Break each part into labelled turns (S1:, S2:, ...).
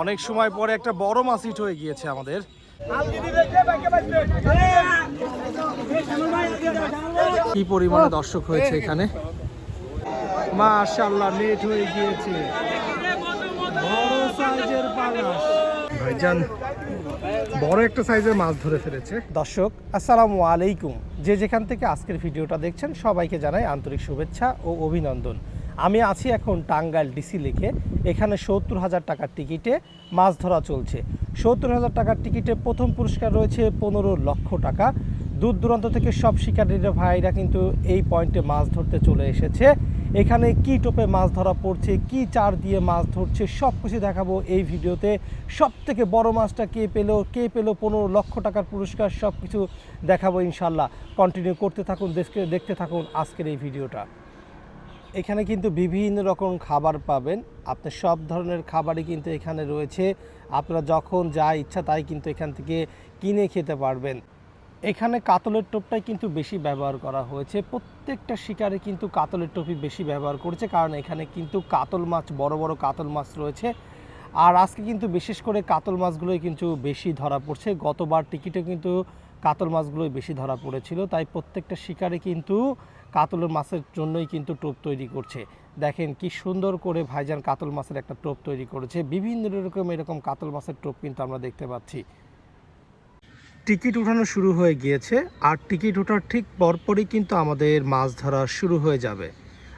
S1: অনেক সময় পরে একটা বড় মাছ হিট হয়ে গিয়েছে আমাদের। কি পরিমাণে দর্শক হয়েছে এখানে? মাশাল্লাহ নেট হয়ে গিয়েছে। বড় সাইজের পাঙাশ। ভাইজান বড় একটা সাইজের মাছ ধরে ফেলেছে। দর্শক আসসালামু আলাইকুম। যে যেখান থেকে আজকের ভিডিওটা দেখছেন সবাইকে জানাই আন্তরিক শুভেচ্ছা ও অভিনন্দন। আমি আছি এখন টাঙ্গাইল ডিসি লিখে। এখানে সত্তর হাজার টাকার টিকিটে মাছ ধরা চলছে। সত্তর হাজার টাকার টিকিটে প্রথম পুরস্কার রয়েছে পনেরো লক্ষ টাকা। দূর দূরান্ত থেকে সব শিকারীরা ভাইরা কিন্তু এই পয়েন্টে মাছ ধরতে চলে এসেছে। এখানে কি টোপে মাছ ধরা পড়ছে, কি চার দিয়ে মাছ ধরছে সব কিছু দেখাবো এই ভিডিওতে। সব থেকে বড় মাছটা কে পেল কে পেল পনেরো লক্ষ টাকার পুরস্কার সব কিছু দেখাবো ইনশাল্লাহ। কন্টিনিউ করতে থাকুন দেখতে থাকুন আজকের এই ভিডিওটা। এখানে কিন্তু বিভিন্ন রকম খাবার পাবেন। আপনি সব ধরনের খাবারই কিন্তু এখানে রয়েছে। আপনারা যখন যা ইচ্ছা তাই কিন্তু এখান থেকে কিনে খেতে পারবেন। এখানে কাতলের টোপটাই কিন্তু বেশি ব্যবহার করা হয়েছে। প্রত্যেকটা শিকারে কিন্তু কাতলের টোপই বেশি ব্যবহার করেছে। কারণ এখানে কিন্তু কাতল মাছ, বড় বড় কাতল মাছ রয়েছে। আর আজকে কিন্তু বিশেষ করে কাতল মাছগুলোই কিন্তু বেশি ধরা পড়ছে। গতবার টিকিটে কিন্তু কাতল মাছগুলোই বেশি ধরা পড়েছিল। তাই প্রত্যেকটা শিকারে কিন্তু কাতলের মাছের জন্যই কিন্তু টোপ তৈরি করছে। দেখেন কি সুন্দর করে ভাইজান কাতল মাছের একটা টোপ তৈরি করেছে। বিভিন্ন রকম এরকম কাতল মাছের টোপ কিন্তু আমরা দেখতে পাচ্ছি। টিকিট উঠানো শুরু হয়ে গিয়েছে আর টিকিট ওঠার ঠিক পরপরই কিন্তু আমাদের মাছ ধরা শুরু হয়ে যাবে।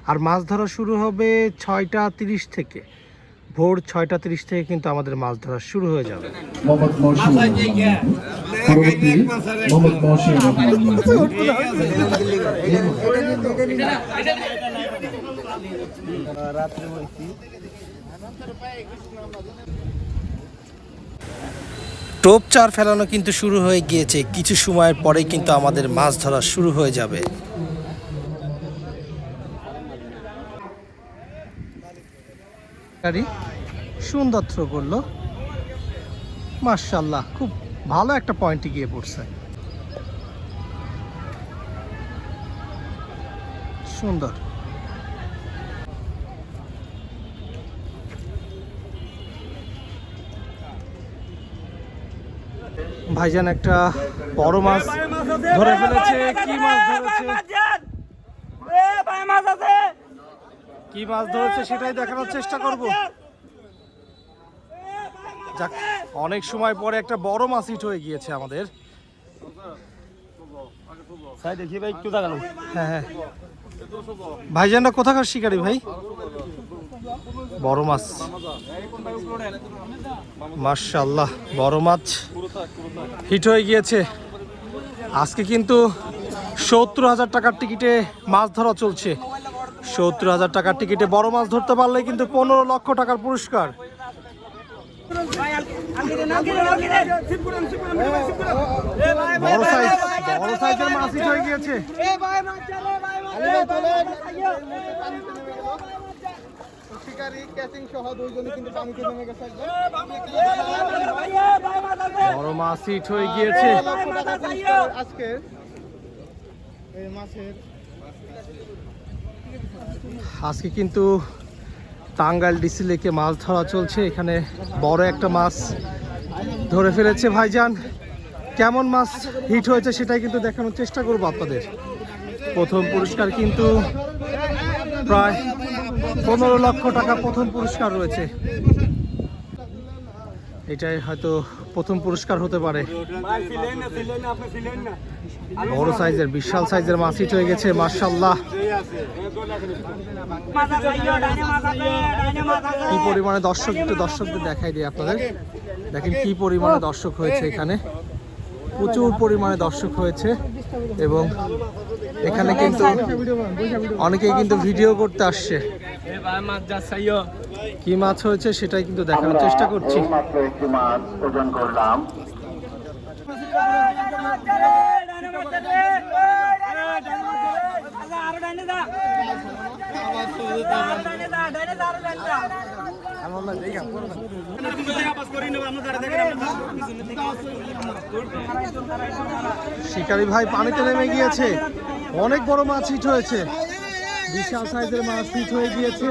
S1: আর মাছ ধরা শুরু হবে ছয়টা তিরিশ থেকে। ভোর ছয়টা তিরিশ থেকে কিন্তু আমাদের মাছ ধরা শুরু হয়ে যাবে টোপ চার ফেলানো কিন্তু শুরু হয়ে গিয়েছে কিছু সময়ের পরেই কিন্তু আমাদের মাছ ধরা শুরু হয়ে যাবে গাড়ি সুন্দর থ্রো করল। মার্শাল্লাহ খুব ভালো একটা পয়েন্টে গিয়ে পড়ছে। সুন্দর। ভাইজান একটা বড় মাছ ধরে ফেলেছে। কি মাছ ধরেছে? কি মাছ ধরেছে সেটাই দেখানোর চেষ্টা করব। যাক অনেক সময় পরে একটা বড় মাছ হিট হয়ে গিয়েছে আমাদের। হ্যাঁ হ্যাঁ। ভাইজানরা কোথাকার শিকারি ভাই? বড় মাছ। মার্শাল্লাহ বড় মাছ হিট হয়ে গিয়েছে। আজকে কিন্তু সত্তর হাজার টাকার টিকিটে মাছ ধরা চলছে। সত্তর হাজার টাকার টিকিটে বড় মাছ ধরতে পারলে কিন্তু পনেরো লক্ষ টাকার পুরস্কার। বড় হয়ে গিয়েছে। আজকে কিন্তু টাঙ্গাইল ডিসি লেকে মাছ ধরা চলছে। এখানে বড় একটা মাছ ধরে ফেলেছে ভাইজান। কেমন মাছ হিট হয়েছে সেটাই কিন্তু দেখানোর চেষ্টা করব আপনাদের। প্রথম পুরস্কার কিন্তু প্রায় পনেরো লক্ষ টাকা প্রথম পুরস্কার রয়েছে। এটাই হয়তো প্রথম পুরস্কার হতে পারে। বড় সাইজের, বিশাল সাইজের মাছ হিট হয়ে গেছে মার্শাল্লাহ কি পরিমাণে দর্শক, একটু দর্শকদের দেখাই দিই আপনাদের। দেখেন কি পরিমাণে দর্শক হয়েছে এখানে। প্রচুর পরিমাণে দর্শক হয়েছে এবং এখানে কিন্তু অনেকেই কিন্তু ভিডিও করতে আসছে। কি মাছ হয়েছে সেটাই কিন্তু দেখানোর চেষ্টা করছি।
S2: মাছ ওজন করলাম।
S1: শিকারি ভাই পানিতে নেমে গিয়েছে। অনেক বড় মাছ হিট হয়েছে। বিশাল সাইজের মাছ হিট হয়ে গিয়েছে।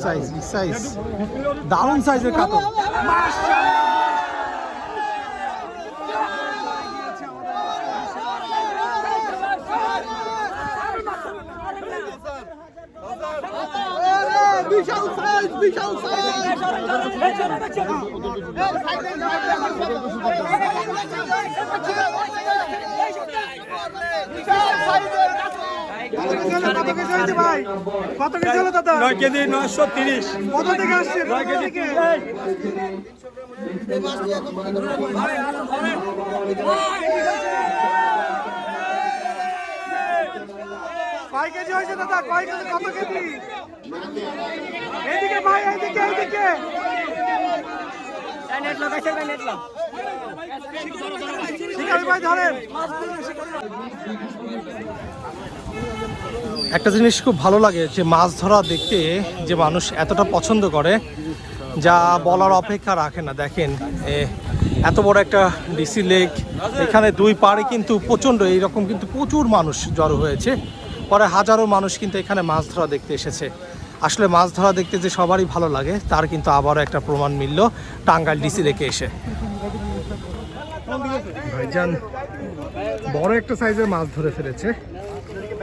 S1: সাইজ সাইজ দারুণ সাইজের কাতল কত কেজি হলো দাদা?
S3: নয় কেজি নয়শো তিরিশ।
S1: কত থেকে আসছে?
S3: নয় কেজি
S1: কয় কেজি হয়েছে দাদা? কয় কেজি? কত কেজি? এইদিকে ভাই এইদিকে এইদিকে।
S3: নেট লাগাইছে নেট লাগ
S1: শিকারি ভাই ধরেন। একটা জিনিস খুব ভালো লাগে যে মাছ ধরা দেখতে যে মানুষ এতটা পছন্দ করে, যা বলার অপেক্ষা রাখে না। দেখেন এত বড় একটা ডিসি লেক এখানে দুই পাড়ে কিন্তু প্রচণ্ড, এইরকম কিন্তু প্রচুর মানুষ জড়ো হয়েছে। পরে হাজারো মানুষ কিন্তু এখানে মাছ ধরা দেখতে এসেছে। আসলে মাছ ধরা দেখতে যে সবারই ভালো লাগে, তার কিন্তু আবারও একটা প্রমাণ মিলল টাঙ্গাইল ডিসি লেকে এসে। ভাইজান, বড় একটা সাইজের মাছ ধরে ফেলেছে।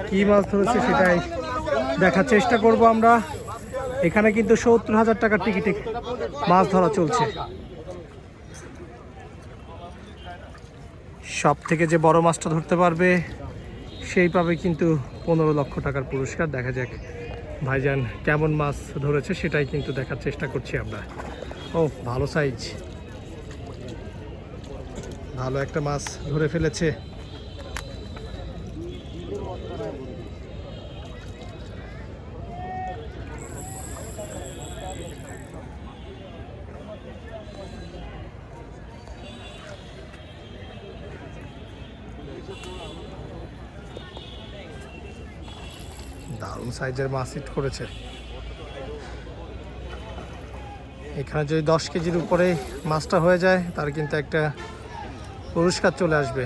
S1: কি মাছ ধরেছে সেটাই দেখার চেষ্টা করব আমরা। এখানে কিন্তু সত্তর হাজার টাকার টিকিটে মাছ ধরা চলছে। সব থেকে যে বড় মাছটা ধরতে পারবে, সেই পাবে কিন্তু পনেরো লক্ষ টাকার পুরস্কার। দেখা যাক ভাইজান কেমন মাছ ধরেছে, সেটাই কিন্তু দেখার চেষ্টা করছি আমরা। ও, ভালো সাইজ ভালো একটা মাছ ধরে ফেলেছে। দারুণ সাইজের মাছ হিট করেছে। এখানে যদি দশ কেজির উপরে মাছটা হয়ে যায়, তার কিন্তু একটা পুরস্কার চলে আসবে।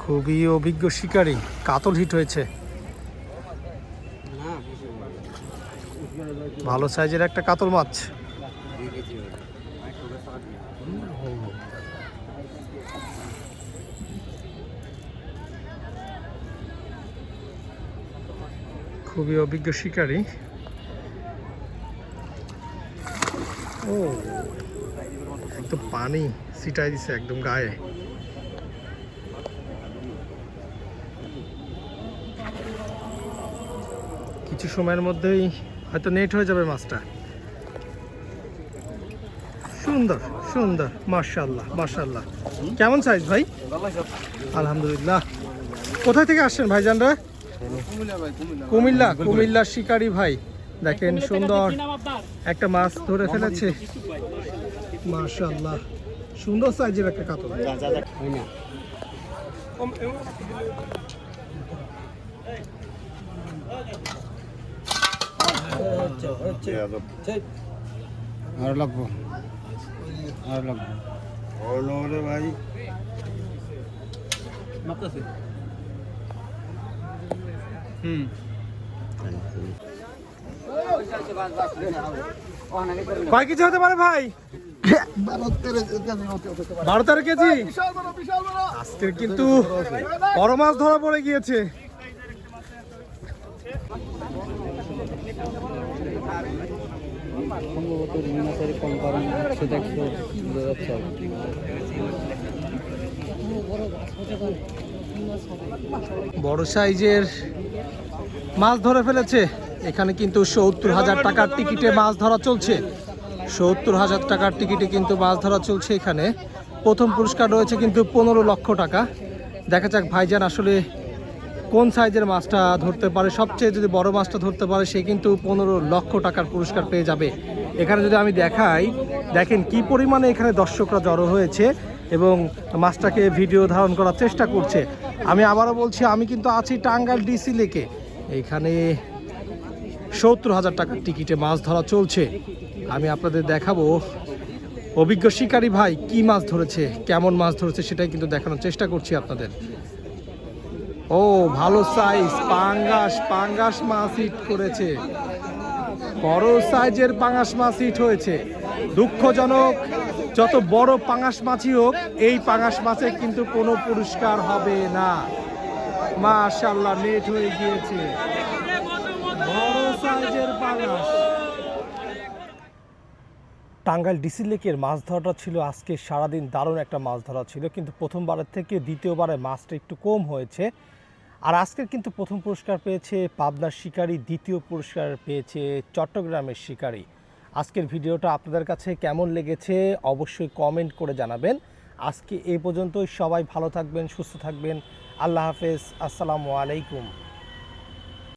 S1: খুবই অভিজ্ঞ শিকারী, কাতল হিট হয়েছে। ভালো সাইজের একটা কাতল মাছ। খুবই অভিজ্ঞ শিকারী। ও একদম পানি ছিটাই দিছে একদম গায়ে। কিছু সময়ের মধ্যেই হয়তো নেট হয়ে যাবে মাছটা। সুন্দর সুন্দর মার্শাল্লাহ মার্শাল্লাহ কেমন সাইজ ভাই? আলহামদুলিল্লাহ। কোথায় থেকে আসছেন ভাইজানরা? কুমিল্লা কুমিল্লার শিকারি ভাই। দেখেন সুন্দর একটা মাছ ধরে ফেলেছে। মার্শাল্লাহ সুন্দর সাইজের একটা কাতল।
S4: আর লাগবো? আর লাগবো? ভাই। হুম।
S1: কয় কেজি হতে পারে ভাই? বারো তেরো কেজি? আজকের কিন্তু বড় মাছ ধরা পড়ে গিয়েছে।
S4: সম্ভবত।
S1: বড় সাইজের মাছ ধরে ফেলেছে। এখানে কিন্তু সত্তর হাজার টাকার টিকিটে মাছ ধরা চলছে। সত্তর হাজার টাকার টিকিটে কিন্তু মাছ ধরা চলছে এখানে। প্রথম পুরস্কার রয়েছে কিন্তু পনেরো লক্ষ টাকা। দেখা যাক ভাইজান আসলে কোন সাইজের মাছটা ধরতে পারে। সবচেয়ে যদি বড় মাছটা ধরতে পারে, সে কিন্তু পনেরো লক্ষ টাকার পুরস্কার পেয়ে যাবে। এখানে যদি আমি দেখাই, দেখেন কি পরিমাণে এখানে দর্শকরা জড়ো হয়েছে এবং মাছটাকে ভিডিও ধারণ করার চেষ্টা করছে। আমি আবারও বলছি, আমি কিন্তু আছি টাঙ্গাইল ডিসি লেকে। এইখানে সত্তর হাজার টাকার টিকিটে মাছ ধরা চলছে। আমি আপনাদের দেখাবো, অভিজ্ঞ শিকারী ভাই কি মাছ ধরেছে, কেমন মাছ ধরেছে সেটাই কিন্তু দেখানোর চেষ্টা করছি আপনাদের। ও, ভালো সাইজ পাঙ্গাস পাঙ্গাস মাছ হিট করেছে। বড় সাইজের পাঙ্গাস মাছ হিট হয়েছে। দুঃখজনক যত বড় পাঙ্গাস মাছই হোক, এই পাঙ্গাস মাছে কিন্তু কোনো পুরস্কার হবে না। মাশাল্লাহ নেট হয়ে গিয়েছে। টাঙ্গাইল ডিসি লেকের মাছ ধরাটা ছিল আজকে সারাদিন দারুণ একটা মাছ ধরা ছিল, কিন্তু প্রথমবারের থেকে দ্বিতীয়বারে মাছটা একটু কম হয়েছে। আর আজকের কিন্তু প্রথম পুরস্কার পেয়েছে পাবনার শিকারী, দ্বিতীয় পুরস্কার পেয়েছে চট্টগ্রামের শিকারী। আজকের ভিডিওটা আপনাদের কাছে কেমন লেগেছে অবশ্যই কমেন্ট করে জানাবেন। আজকে এ পর্যন্তই সবাই ভালো থাকবেন, সুস্থ থাকবেন। আল্লাহ হাফেজ, আসসালামু আলাইকুম।